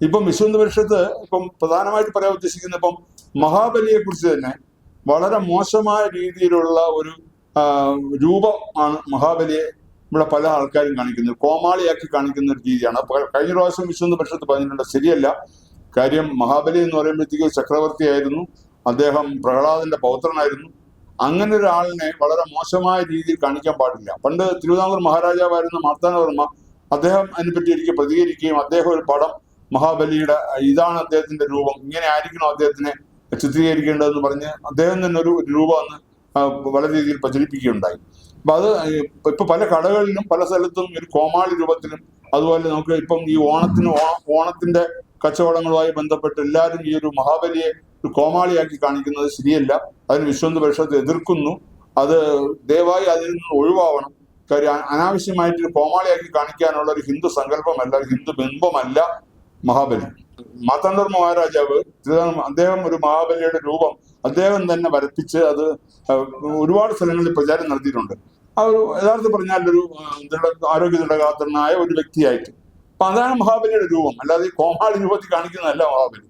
ഇപ്പം വിശ്വന്ത പരിഷത്ത് ഇപ്പം പ്രധാനമായിട്ട് പറയാൻ ഉദ്ദേശിക്കുന്ന ഇപ്പം മഹാബലിയെ കുറിച്ച് തന്നെ വളരെ മോശമായ രീതിയിലുള്ള ഒരു രൂപം ആണ് മഹാബലിയെ ഇവിടെ പല ആൾക്കാരും കാണിക്കുന്നത്. കോമാളിയാക്കി കാണിക്കുന്ന ഒരു രീതിയാണ്. കഴിഞ്ഞ പ്രാവശ്യം വിശ്വന്ത പരിഷത്ത് പറഞ്ഞിട്ടുണ്ട് ശരിയല്ല. കാര്യം മഹാബലി എന്ന് പറയുമ്പോഴത്തേക്ക് ചക്രവർത്തിയായിരുന്നു അദ്ദേഹം പ്രഹ്ലാദന്റെ പൗത്രനായിരുന്നു. അങ്ങനെ ഒരാളിനെ വളരെ മോശമായ രീതിയിൽ കാണിക്കാൻ പാടില്ല. പണ്ട് തിരുവിതാംകൂർ മഹാരാജാവായിരുന്ന മാർത്താനവർമ്മ അദ്ദേഹം അതിനെപ്പറ്റി എനിക്ക് പ്രതികരിക്കുകയും അദ്ദേഹം ഒരു പടം മഹാബലിയുടെ ഇതാണ് അദ്ദേഹത്തിന്റെ രൂപം. ഇങ്ങനെ ആയിരിക്കണം അദ്ദേഹത്തിനെ ചിത്രീകരിക്കേണ്ടതെന്ന് പറഞ്ഞ് അദ്ദേഹം തന്നെ ഒരു രൂപം അന്ന് വളരെ രീതിയിൽ പ്രചരിപ്പിക്കുകയുണ്ടായി. അപ്പൊ അത് ഇപ്പൊ പല കടകളിലും പല സ്ഥലത്തും ഒരു കോമാളി രൂപത്തിലും അതുപോലെ നമുക്ക് ഇപ്പം ഈ ഓണത്തിന് ഓണത്തിന്റെ കച്ചവടങ്ങളുമായി ബന്ധപ്പെട്ട് എല്ലാവരും ഈ ഒരു മഹാബലിയെ ഒരു കോമാളിയാക്കി കാണിക്കുന്നത് ശരിയല്ല. അതിന് വിശ്വന്ത പരിഷത്ത് എതിർക്കുന്നു. അത് ദയവായി അതിൽ നിന്ന് ഒഴിവാവണം. കാര്യം അനാവശ്യമായിട്ട് കോമാളിയാക്കി കാണിക്കാനുള്ള ഒരു ഹിന്ദു സങ്കല്പമല്ല ഒരു ഹിന്ദു ബിംബമല്ല. മഹാബലി. മാതാന്തർ മഹാരാജാവ് അദ്ദേഹം ഒരു മഹാബലിയുടെ രൂപം അദ്ദേഹം തന്നെ വരപ്പിച്ച് അത് ഒരുപാട് സ്ഥലങ്ങളിൽ പ്രചാരം നടത്തിയിട്ടുണ്ട്. ആ ഒരു യഥാർത്ഥം പറഞ്ഞാൽ ഒരു ദൃഢ ആരോഗ്യ ദൃഢഗാത്രനായ ഒരു വ്യക്തിയായിട്ട്. അപ്പൊ അതാണ് മഹാബലിയുടെ രൂപം. അല്ലാതെ കോമാളി രൂപത്തിൽ കാണിക്കുന്നതല്ല മഹാബലി.